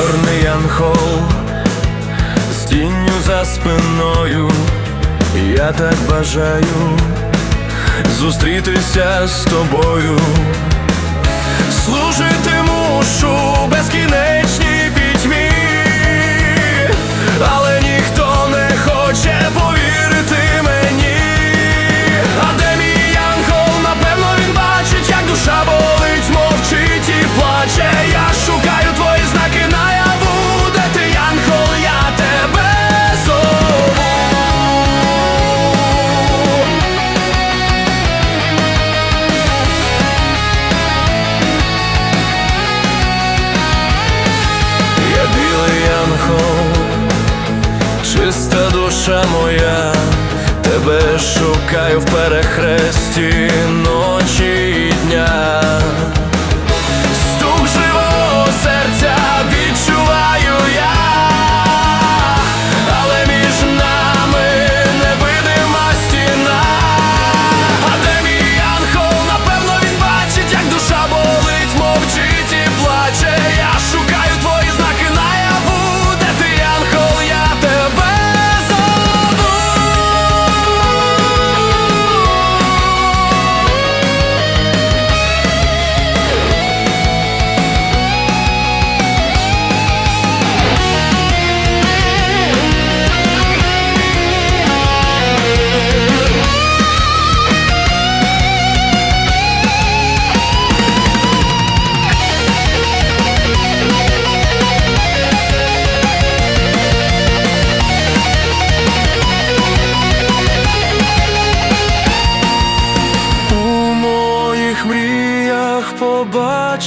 Чорний анхол з тінню за спиною, я так бажаю зустрітися з тобою, служити мушу. душа моя, тебе шукаю в перехресті. но.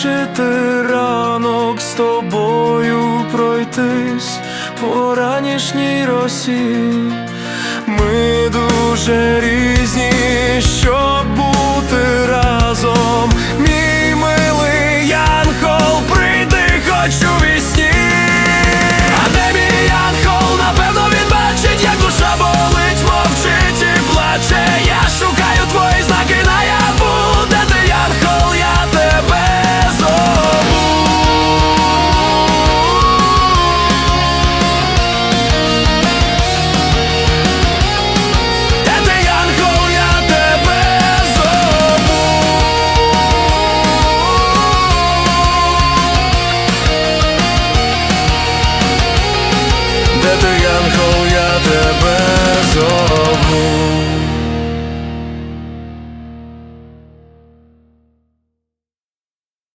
Вирішити ранок з тобою пройтись по ранішній росі. Ми дуже різні, що бути